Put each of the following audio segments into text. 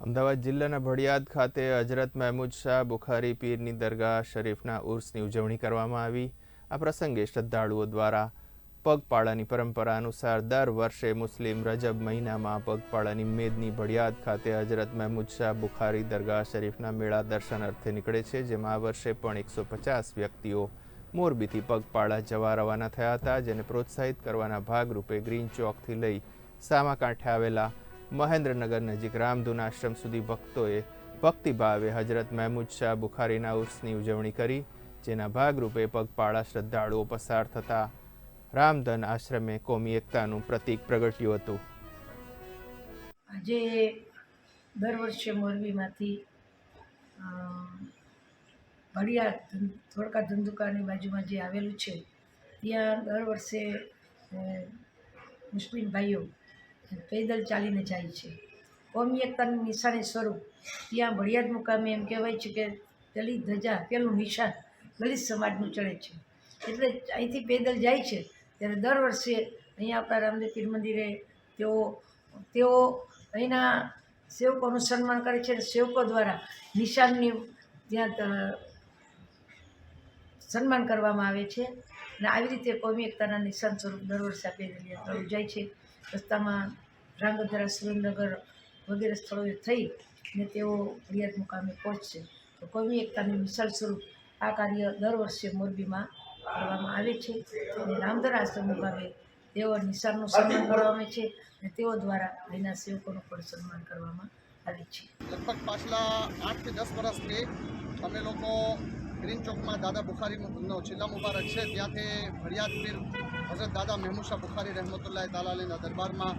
અમદાવાદ જિલ્લાના ભડિયાદ ખાતે હજરત મહેમૂદ શાહ બુખારી પીરની દરગાહ શરીફના ઉર્સની ઉજવણી કરવામાં આવી. આ પ્રસંગે શ્રદ્ધાળુઓ દ્વારા પગપાળાની પરંપરા અનુસાર દર વર્ષે મુસ્લિમ રજબ મહિનામાં પગપાળાની મેદની ભડિયાદ ખાતે હજરત મહેમૂદ શાહ બુખારી દરગાહ શરીફના મેળા દર્શન અર્થે નીકળે છે, જેમાં આ વર્ષે પણ એકસો પચાસ વ્યક્તિઓ મોરબીથી પગપાળા જવા રવાના થયા હતા, જેને પ્રોત્સાહિત કરવાના ભાગરૂપે ગ્રીન ચોકથી લઈ સામા કાંઠે આવેલા મહેન્દ્રનગર નજીક રામધૂન આશ્રમ સુધી ભક્તોએ ભક્તિભાવે હજરત મહેમૂદ શાહ બુખારીના ઉર્સની ઉજવણી કરી, જેના ભાગરૂપે પગપાળા શ્રદ્ધાળુઓ પસાર થતા રામધન આશ્રમે કોમી એકતાનું પ્રતીક પ્રગટ્યું હતું. આજે દર વર્ષે મોરબીમાંથી ભડિયા ધોળકા ધંધુકાની બાજુમાં જે આવેલું છે, ત્યાં દર વર્ષે મુસ્લિમ ભાઈઓ પૈદલ ચાલીને જાય છે. કોમી એકતાનું નિશાની સ્વરૂપ. ત્યાં ભડિયાદ મુકામે એમ કહેવાય છે કે દલિત ધજા, પેલું નિશાન દલિત સમાજનું ચડે છે. એટલે અહીંથી પેદલ જાય છે, ત્યારે દર વર્ષે અહીંયા આપણા રામદેવ મંદિરે તેઓ તેઓ અહીંના સેવકોનું સન્માન કરે છે અને સેવકો દ્વારા નિશાનની ત્યાં સન્માન કરવામાં આવે છે. અને આવી રીતે કોમી એકતાના નિશાન સ્વરૂપ દર વર્ષે આ પેદલ યાત્રા યોજાય છે. રસ્તામાં ધ્રાંગધ્રા સુરેન્દ્રનગર વગેરે સ્થળોએ થઈ ને તેઓ ફરિયાદ મુકામે પહોંચશે. તો કવિ એકતાની મિસાલ સ્વરૂપ આ કાર્ય દર વર્ષે મોરબીમાં કરવામાં આવે છે. અને રામધર આશ્રમ મુકામે તેઓ નિશાનનું સન્માન કરવામાં છે અને તેઓ દ્વારા અહીંના સેવકોનું પણ સન્માન કરવામાં આવે છે. લગભગ પાછલા આઠથી દસ વર્ષથી અમે લોકો ગ્રીન ચોકમાં દાદા બુખારીનો જિલ્લા મુબારક છે. ત્યાંથી ફરિયાદ પીર હઝરત દાદા મહેમૂદ બુખારી રહેમતુલ્લાહ તાલાલીના દરબારમાં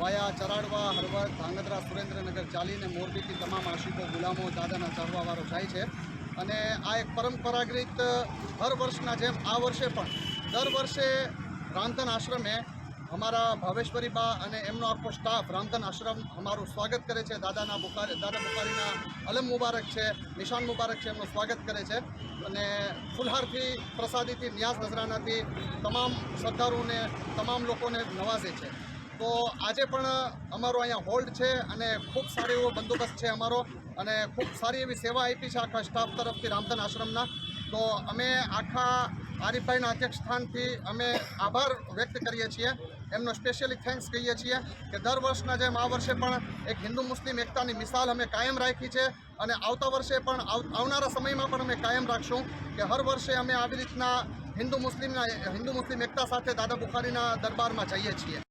વાયા, ચરાડવા હળવદ ધાંગધ્રા, સુરેન્દ્રનગર ચાલીને મોરબીથી તમામ આશિકો ગુલામો, દાદાના ચાહવાવાળો જાય છે. અને આ એક પરંપરાગત હર વર્ષના જેમ આ વર્ષે પણ, દર વર્ષે રામધન આશ્રમે અમારા ભાવેશ્વરી બા અને એમનો આખો સ્ટાફ રામધન આશ્રમ અમારું સ્વાગત કરે છે. દાદાના બુખારી દાદા બુખારીના અલમ મુબારક છે, નિશાન મુબારક છે, એમનું સ્વાગત કરે છે. અને ફુલહારથી, પ્રસાદીથી, ન્યાસ નજરાનાથી તમામ શ્રદ્ધાળુઓને, તમામ લોકોને નવાજે છે. તો આજે પણ અમારો અહીંયા હોલ્ડ છે અને ખૂબ સારો એવો બંદોબસ્ત છે અમારો અને ખૂબ સારી એવી સેવા આપી છે આખા સ્ટાફ તરફથી રામધન આશ્રમના. તો અમે આખા આરીફભાઈના અધ્યક્ષ સ્થાનથી અમે આભાર વ્યક્ત કરીએ છીએ. એમનો સ્પેશિયલી થેન્ક્સ કહીએ છીએ કે દર વર્ષના જેમ આ વર્ષે પણ એક હિન્દુ મુસ્લિમ એકતાની મિસાલ અમે કાયમ રાખી છે અને આવતા વર્ષે પણ આવ- આવનારા સમયમાં પણ અમે કાયમ રાખશું કે હર વર્ષે અમે આવી રીતના હિન્દુ મુસ્લિમના, હિન્દુ મુસ્લિમ એકતા સાથે દાદા બુખારીના દરબારમાં જઈએ છીએ.